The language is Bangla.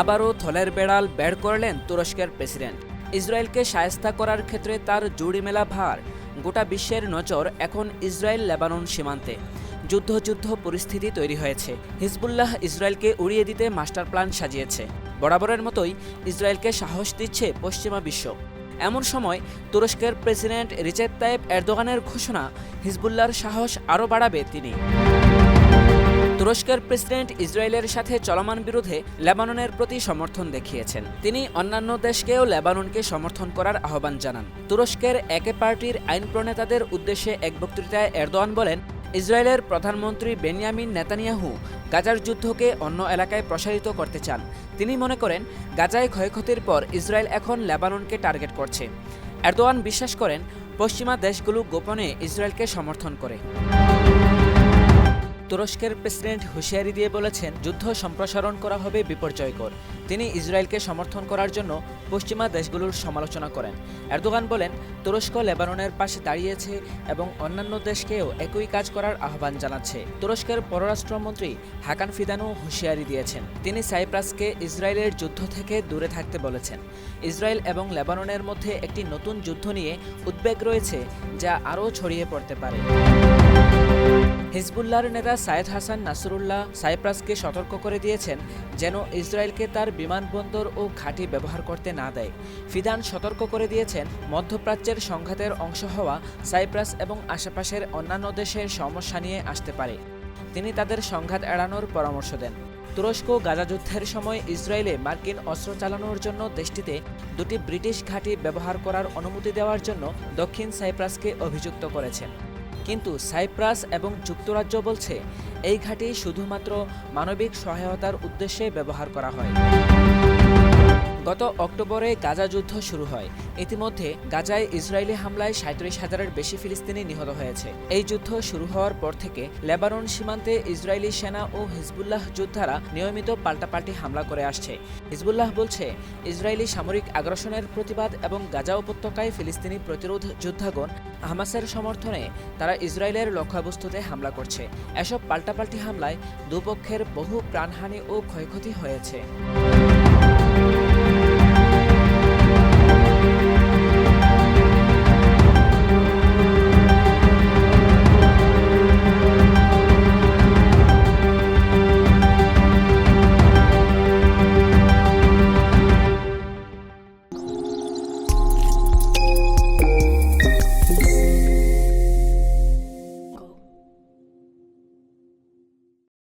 আবারও থলের বেড়াল বের করলেন তুরস্কের প্রেসিডেন্ট। ইসরায়েলকে সায়স্তা করার ক্ষেত্রে তার জুড়ি মেলা ভার। গোটা বিশ্বের নজর এখন ইসরায়েল লেবানন সীমান্তে। যুদ্ধ যুদ্ধ পরিস্থিতি তৈরি হয়েছে। হিজবুল্লাহ ইসরায়েলকে উড়িয়ে দিতে মাস্টার প্ল্যান সাজিয়েছে। বরাবরের মতোই ইসরায়েলকে সাহস দিচ্ছে পশ্চিমা বিশ্ব। এমন সময় তুরস্কের প্রেসিডেন্ট রিচেপ তাইপ এরদোগানের ঘোষণা হিজবুল্লাহর সাহস আরও বাড়াবে তিনি। তুরস্কের প্রেসিডেন্ট ইসরায়েলের সাথে চলমান বিরোধে লেবাননের প্রতি সমর্থন দেখিয়েছেন। তিনি অন্যান্য দেশকেও লেবাননকে সমর্থন করার আহ্বান জানান। তুরস্কের একে পার্টির আইন প্রণেতাদের উদ্দেশ্যে এক বক্তৃতায় এরদোয়ান বলেন, ইসরায়েলের প্রধানমন্ত্রী বেনিয়ামিন নেতানিয়াহু গাজার যুদ্ধকে অন্য এলাকায় প্রসারিত করতে চান। তিনি মনে করেন, গাজায় ক্ষয়ক্ষতির পর ইসরায়েল এখন লেবাননকে টার্গেট করছে। এরদোয়ান বিশ্বাস করেন, পশ্চিমা দেশগুলো গোপনে ইসরায়েলকে সমর্থন করে। তুরস্কের প্রেসিডেন্ট হুঁশিয়ারি দিয়ে বলেছেন, যুদ্ধ সম্প্রসারণ করা হবে বিপর্যয়কর। তিনি ইসরায়েলকে সমর্থন করার জন্য পশ্চিমা দেশগুলোর সমালোচনা করেন। এরদোগান বলেন, তুরস্ক লেবাননের পাশে দাঁড়িয়েছে এবং অন্যান্য দেশকেও একই কাজ করার আহ্বান জানাচ্ছে। তুরস্কের পররাষ্ট্রমন্ত্রী হাকান ফিদানও হুঁশিয়ারি দিয়েছেন। তিনি সাইপ্রাসকে ইসরায়েলের যুদ্ধ থেকে দূরে থাকতে বলেছেন। ইসরায়েল এবং লেবাননের মধ্যে একটি নতুন যুদ্ধ নিয়ে উদ্বেগ রয়েছে, যা আরও ছড়িয়ে পড়তে পারে। হিজবুল্লাহর নেতা সায়েদ হাসান নাসরুল্লাহ সাইপ্রাসকে সতর্ক করে দিয়েছেন যেন ইসরায়েলকে তার বিমানবন্দর ও ঘাঁটি ব্যবহার করতে না দেয়। ফিদান সতর্ক করে দিয়েছেন, মধ্যপ্রাচ্যের সংঘাতের অংশ হওয়া সাইপ্রাস এবং আশেপাশের অন্যান্য দেশের সমস্যা নিয়ে আসতে পারে। তিনি তাদের সংঘাত এড়ানোর পরামর্শ দেন। তুরস্ক গাজা যুদ্ধের সময় ইসরায়েলে মার্কিন অস্ত্র চালানোর জন্য দেশটিতে দুটি ব্রিটিশ ঘাঁটি ব্যবহার করার অনুমতি দেওয়ার জন্য দক্ষিণ সাইপ্রাসকে অভিযুক্ত করেছেন। কিন্তু সাইপ্রাস এবং যুক্তরাজ্য বলছে এই ঘাঁটি শুধুমাত্র মানবিক সহায়তার উদ্দেশ্যে ব্যবহার করা হয়। গত অক্টোবরে গাজা যুদ্ধ শুরু হয়। ইতিমধ্যে গাজায় ইসরায়েলি হামলায় সাঁত্রিশ হাজারের বেশি ফিলিস্তিনি নিহত হয়েছে। এই যুদ্ধ শুরু হওয়ার পর থেকে লেবানন সীমান্তে ইসরায়েলি সেনা ও হিজবুল্লাহ যোদ্ধারা নিয়মিত পাল্টাপাল্টি হামলা করে আসছে। হিজবুল্লাহ বলছে, ইসরায়েলি সামরিক আগ্রাসনের প্রতিবাদ এবং গাজা উপত্যকায় ফিলিস্তিনি প্রতিরোধ যোদ্ধাগণ হামাসের সমর্থনে তারা ইসরায়েলের লক্ষ্যবস্তুতে হামলা করছে। এসব পাল্টাপাল্টি হামলায় দুপক্ষের বহু প্রাণহানি ও ক্ষয়ক্ষতি হয়েছে।